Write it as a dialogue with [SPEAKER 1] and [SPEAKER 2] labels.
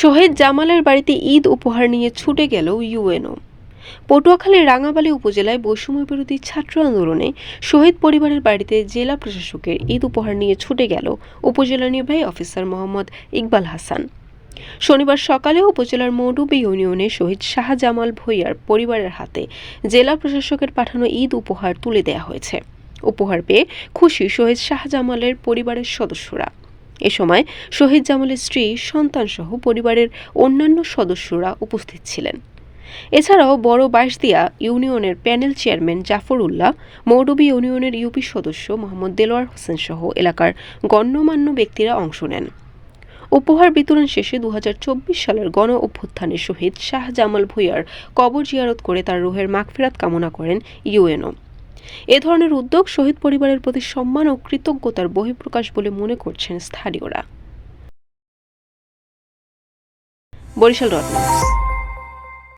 [SPEAKER 1] শহীদ জামালের বাড়িতে ঈদ উপহার নিয়ে ছুটে গেল ইউএনও। পটুয়াখালীর রাঙাবালী উপজেলায় বৈষম্য বিরোধী ছাত্র আন্দোলনে শহীদ পরিবারের বাড়িতে জেলা প্রশাসকের ঈদ উপহার নিয়ে ছুটে গেল উপজেলা নির্বাহী অফিসার মোহাম্মদ ইকবাল হাসান। শনিবার সকালে উপজেলার মৌডুবি ইউনিয়নে শহীদ শাহজামাল ভূঁইয়ার পরিবারের হাতে জেলা প্রশাসকের পাঠানো ঈদ উপহার তুলে দেওয়া হয়েছে। উপহার পেয়ে খুশি শহীদ শাহজামালের পরিবারের সদস্যরা। এ সময় শহীদ জামালের স্ত্রী, সন্তানসহ পরিবারের অন্যান্য সদস্যরা উপস্থিত ছিলেন। এছাড়াও বড় বাইশদিয়া ইউনিয়নের প্যানেল চেয়ারম্যান জাফর উল্লাহ মৌডবি ইউনিয়নের ইউপি সদস্য মোহাম্মদ দেলোয়ার হোসেন সহ এলাকার গণ্যমান্য ব্যক্তিরা অংশ নেন। উপহার বিতরণ শেষে দু হাজার চব্বিশ সালের গণ অভ্যুত্থানের শহীদ শাহ জামাল ভূঁইয়ার কবর জিয়ারত করে তার রুহের মাগফেরাত কামনা করেন ইউএনও। এ ধরনের উদ্যোগ শহীদ পরিবারের প্রতি সম্মান ও কৃতজ্ঞতার বহিঃপ্রকাশ বলে মনে করছেন স্থানীয়রা। বরিশাল ডট